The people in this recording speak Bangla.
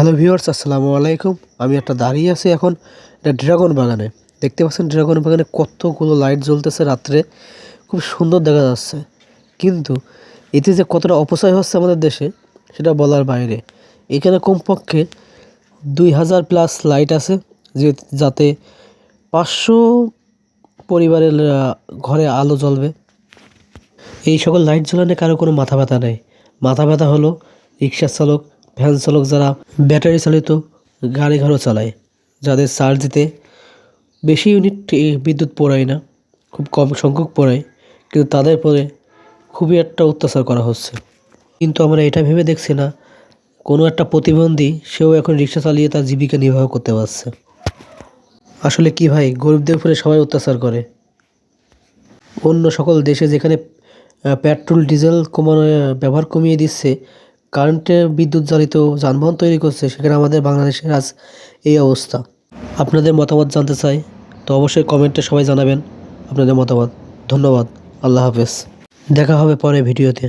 হ্যালো ভিউয়ার্স, আসসালামু আলাইকুম। আমি একটা দাঁড়িয়ে আছি এখন এটা ড্রাগন বাগানে। দেখতে পাচ্ছেন ড্রাগন বাগানে কতগুলো লাইট জ্বলতেছে রাত্রে। খুব সুন্দর দেখা যাচ্ছে। কিন্তু এতে যে কতটা অপচয় হচ্ছে আমাদের দেশে, সেটা বলার বাইরে। এখানে কমপক্ষে দুই হাজার প্লাস লাইট আছে, যে যাতে পাঁচশো পরিবারের ঘরে আলো জ্বলবে। এই সকল লাইট জ্বালানো কারও কোনো মাথা ব্যথা নেই। মাথা ব্যথা হলো রিক্সা চালক ভ্যান চালক যারা ব্যাটারি চালিত গাড়ি ঘরও চালায়, যাদের চার্জ দিতে বেশি ইউনিট বিদ্যুৎ পোড়ায় না, খুব কম সংখ্যক পড়ায়, কিন্তু তাদের পরে খুবই একটা অত্যাচার করা হচ্ছে। কিন্তু আমরা এটা ভেবে দেখছি না, কোনো একটা প্রতিবন্ধী সেও এখন রিক্সা চালিয়ে তার জীবিকা নির্বাহ করতে পারছে। আসলে কি ভাই, গরিবদের উপরে সবাই অত্যাচার করে। অন্য সকল দেশে যেখানে পেট্রোল, ডিজেল কমানো ব্যবহার কমিয়ে দিচ্ছে কারেন্টের বিদ্যুৎ চালিত যানবাহন তৈরি করছে, সেখানে আমাদের বাংলাদেশের আজ এই অবস্থা। আপনাদের মতামত জানতে চাই, তো অবশ্যই কমেন্টে সবাই জানাবেন আপনাদের মতামত। ধন্যবাদ, আল্লাহ হাফেজ। দেখা হবে পরে ভিডিওতে।